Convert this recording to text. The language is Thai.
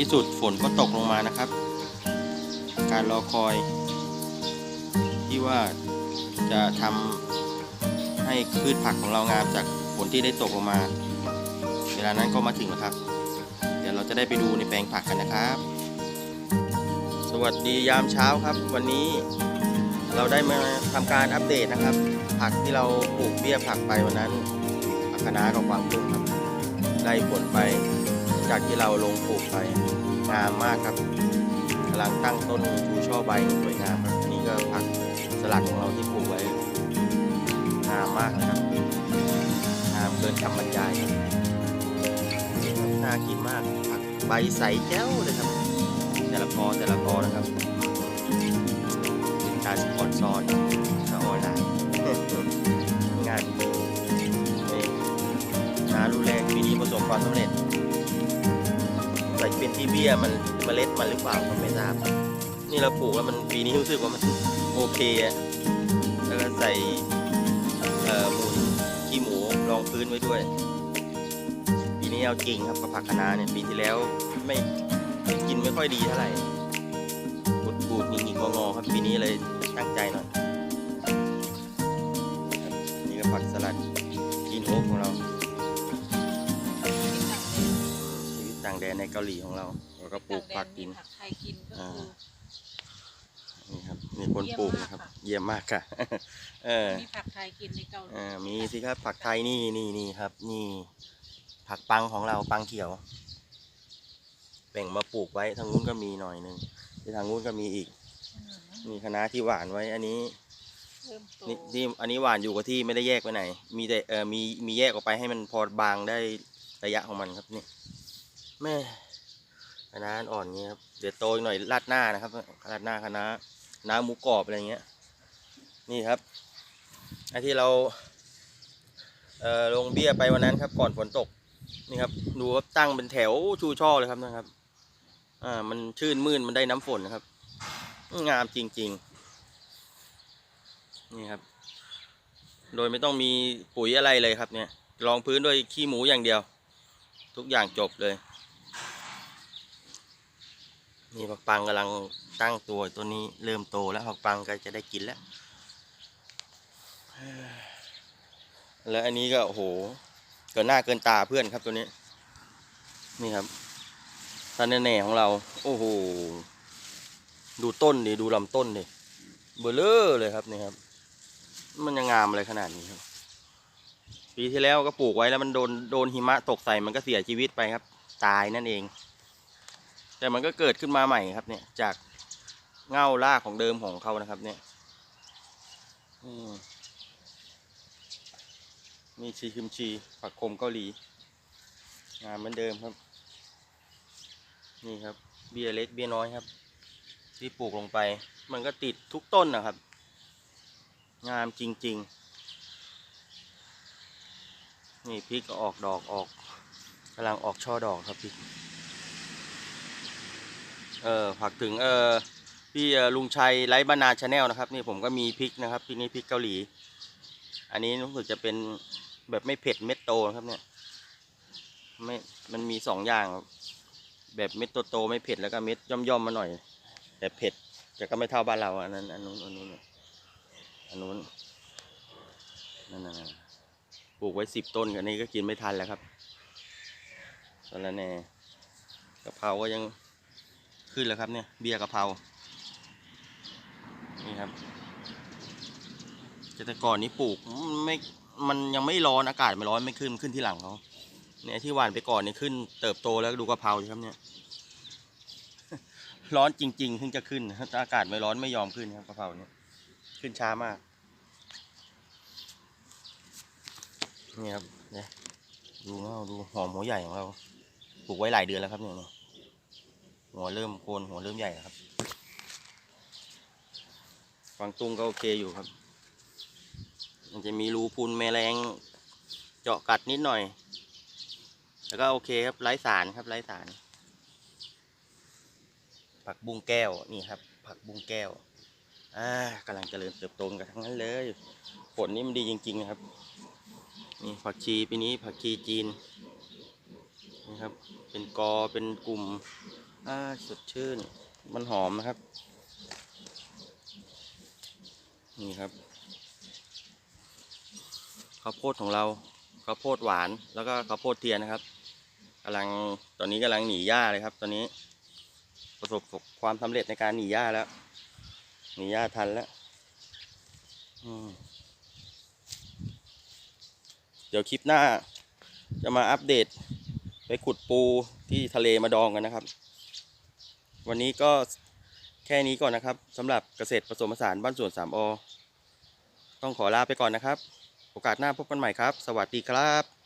ที่สุดฝนก็ตกลงมานะครับ การรอคอย ที่ว่าจะทำให้พืชผักของเรางามจากฝนที่ได้ตกลงมา เวลานั้นก็มาถึงแล้วครับ เดี๋ยวเราจะได้ไปดูในแปลงผักกันนะครับ สวัสดียามเช้าครับ วันนี้เราได้มาทำการอัปเดตนะครับ ผักที่เราปลูกเบี้ยผักไปวันนั้นผักคะน้ากับกวางตุ้งครับได้ผลไปจากที่เราลงปลูกไป งามมากครับกำลังตั้งต้นชูช่อใบสวยงามครับนนี้ก็ผักสลัดของเราที่ปลูกไว้งามมากนะครับงามเกินคำบรรยายน่ากินมากผักใบใสแจ้วเลยครับ แต่ละกอแต่ละกอนะครับเป็นการสปอนซอนสออนไลน์งานจริงนี่นารุ่นแรกปีนี้ประสบความสำเร็จ ที่เบี้ยมันเมล็ดมันหรือเปล่าก็ไม่ทราบ นี่เราปลูกแล้วมันปีนี้รู้สึกว่ามันโอเคอะแล้วก็ใส่เอ่อมูลขี้หมูรองพื้นไว้ด้วย ปีนี้เอาจริงครับกับผักคะน้าเนี่ยปีที่แล้วไม่กินไม่ค่อยดีเท่าไหร่ปูดปูดๆหงิกๆงอๆครับปีนี้เลยตั้งใจหน่อยนี่ก็ผักสลัดกินโอ๊กของเรา แดนในเกาหลีของเราเราก็ปลูกผักกินผักไทยกินก็คือนี่ครับมีคนปลูกนะครับ เยี่ยมมากค่ะ เออมีผักไทยกินในเกาหลีมีสิครับผักไทยนี่นี่นี่ครับ นี่ ผักปังของเราปังเขียวแบ่งมาปลูกไว้ทางนู้นก็มีหน่อยหนึ่งที่ทางนู้นก็มีอีก มีคะน้าที่หวานไว้อันนี้นี่ที่อันนี้หวานอยู่กับที่ไม่ได้แยกไปไหน มีแต่เออมีมีแยกออกไปให้มันพอบางได้ระยะของมันครับนี่ แม่คณะอ่อนเงี้ยครับเดี๋ยวโตอีกหน่อยราดหน้านะครับราดหน้าคณะน้าน้าหมูกรอบอะไรเงี้ย นี่ครับไอ้ที่เราเอ่อลงเบี้ยไปวันนั้นครับก่อนฝนตกนี่ครับดูครับตั้งเป็นแถวชูช่อเลยครับนะครับ อ่ามันชื่นมื่นมันได้น้ำฝนนะครับ งามจริง ๆ นี่ครับ โดยไม่ต้องมีปุ๋ยอะไรเลยครับเนี่ยรองพื้นด้วยขี้หมูอย่างเดียว ทุกอย่างจบเลย นี่ผักปังกำลังตั้งตัวตัวนี้เริ่มโตแล้วผักปังก็จะได้กินแล้ว แล้วอันนี้ก็โอ้โหเกินหน้าเกินตาเพื่อนครับตัวนี้ นี่ครับตันแน่ๆของเรา โอ้โห ดูต้นดิดูลำต้นดิเบลเลอร์เลยครับนี่ครับ มันยังงามอะไรขนาดนี้ครับปีที่แล้วก็ปลูกไว้แล้วมันโดนโดนหิมะตกใส่มันก็เสียชีวิตไปครับ ตายนั่นเอง แต่มันก็เกิดขึ้นมาใหม่ครับเนี่ย จากเง่ารากของเดิมของเขานะครับ เนี่ยมีชีคิมชีผักโขมเกาหลี งามเหมือนเดิมครับ นี่ครับ เบี้ยเล็กเบี้ยน้อยครับ ที่ปลูกลงไป มันก็ติดทุกต้นนะครับ งามจริง ๆ นี่พริกก็ออกดอกออกกำลังออกช่อดอกครับพริก เออผักถึงเออพี่ลุงชัยไลฟ์บานาชาแนลนะครับ นี่ผมก็มีพริกนะครับพริกนี้พริกเกาหลี อันนี้รู้สึกจะเป็นแบบไม่เผ็ดเม็ดโตครับเนี่ยไม่มันมีสองอย่าง แบบเม็ดโตๆไม่เผ็ดแล้วก็เม็ดย่อมๆมาหน่อย แต่เผ็ดแต่ก็ไม่เท่าบ้านเราอันนั้นอันนู้นอันนู้นอันนู้นนั่นน่ะปลูกไว้สิบต้นกันนี้ก็กินไม่ทันแล้วครับสารแหน่กะเพราก็ยัง ขึ้นแล้วครับเนี่ยเบี้ยกะเพรานี่ครับแต่ก่อนนี้ปลูกไม่มันยังไม่ร้อนอากาศไม่ร้อนไม่ขึ้นขึ้นที่หลังเขาเนี่ยที่หวานไปก่อนเนี่ยขึ้นเติบโตแล้วดูกะเพราครับเนี่ย ร้อนจริงๆถึงจะขึ้นถ้าอากาศไม่ร้อนไม่ยอมขึ้นครับกะเพราเนี่ยขึ้นช้ามากนี่ครับเนี่ยดูเงาดูหอมหัวใหญ่ของเราปลูกไว้หลายเดือนแล้วครับเนี่ย หัวเริ่มโคนหัวเริ่มใหญ่แล้วครับฟางตุ้งก็โอเคอยู่ครับ มันจะมีรูพุนแมลงเจาะกัดนิดหน่อย แล้วก็โอเคครับไร้สารครับไร้สาร ผักบุ้งแก้วนี่ครับ ผักบุ้งแก้วอ่ากำลังเจริญเติบโตกันทั้งนั้นเลยผลนี่มันดีจริงๆนะครับนี่ผักชีปีนี้ผักชีจีนนี่ครับเป็นกอเป็นกลุ่ม อ่าสดชื่น มันหอมนะครับ นี่ครับ ข้าวโพดของเรา ข้าวโพดหวาน แล้วก็ข้าวโพดเทียนนะครับกำลัง ตอนนี้กำลังหนีหญ้าเลยครับ ตอนนี้ ประสบความสำเร็จในการหนีหญ้าแล้ว หนีหญ้าทันแล้วเดี๋ยวคลิปหน้าจะมาอัปเดตไปขุดปูที่ทะเลมาดองกันนะครับ วันนี้ก็แค่นี้ก่อนนะครับสำหรับเกษตรผสมผสานบ้านสวนสามอต้องขอลาไปก่อนนะครับ โอกาสหน้าพบกันใหม่ครับ สวัสดีครับ